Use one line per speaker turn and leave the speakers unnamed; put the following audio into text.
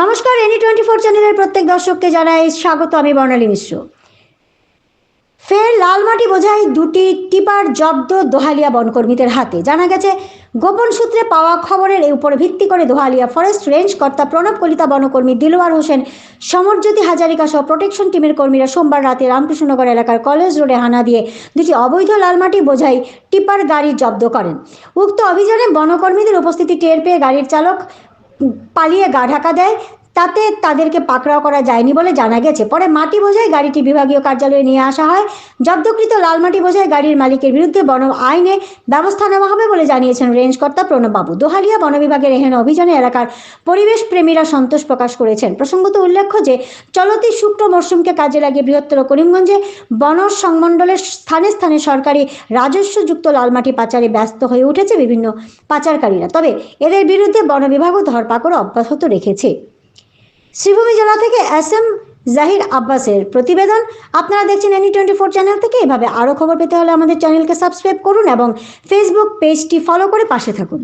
নমস্কার any twenty four চ্যানেলের প্রত্যেক দর্শককে জানাই স্বাগত, আমি বর্ণালী মিশ্র। ফের লালমাটি বোঝাই দুটি টিপার জব্দ দোহালিয়া বনকর্মীদের হাতে। জানা গেছে, গোপন সূত্রে পাওয়া খবরের এই উপর ভিত্তি করে দোহালিয়া ফরেস্ট রেঞ্জ কর্তা প্রণব কলিতা, বনকর্মী দিলওয়ার হোসেন, সমরজ্যোতি হাজারিকা সহ প্রোটেকশন টিমের কর্মীরা সোমবার রাতে রামকৃষ্ণনগর এলাকার কলেজ রোডে হানা দিয়ে দুটি অবৈধ লালমাটি বোঝাই টিপার গাড়ি জব্দ করেন। উক্ত অভিযানে বনকর্মীদের উপস্থিতি টের পেয়ে গাড়ির চালক পালিয়ে গা ঢাকা দেয় তাতে তাদেরকে পাকড়াও করা যায়নি বলে জানা গেছে। পরে মাটি বোঝাই গাড়িটি বিভাগীয় কার্যালয়ে নিয়ে আসা হয়। জব্দকৃত লাল মাটি বোঝাই গাড়ির মালিকের বিরুদ্ধে বন আইনে ব্যবস্থা নেওয়া হবে বলে জানিয়েছেন রেঞ্জ কর্তা প্রণববাবু দোহালিয়া বন বিভাগের এহেন অভিযানে এলাকার পরিবেশ প্রেমীরা সন্তোষ প্রকাশ করেছেন। প্রসঙ্গত উল্লেখ্য যে, চলতি শুক্র মরশুমকে কাজে লাগিয়ে বৃহত্তর করিমগঞ্জে বন সংমণ্ডলের স্থানে স্থানে সরকারি রাজস্বযুক্ত লালমাটি পাচারে ব্যস্ত হয়ে উঠেছে বিভিন্ন পাচারকারীরা। তবে এদের বিরুদ্ধে বন বিভাগও ধরপাকড় অব্যাহত রেখেছে। শ্রীভূমি জেলা থেকে এস এম জাহির আব্বাসের প্রতিবেদন। আপনারা দেখছেন এনি টোয়েন্টি ফোর চ্যানেল থেকে। এভাবে আরও খবর পেতে হলে আমাদের চ্যানেলকে সাবস্ক্রাইব করুন এবং ফেসবুক পেজটি ফলো করে পাশে থাকুন।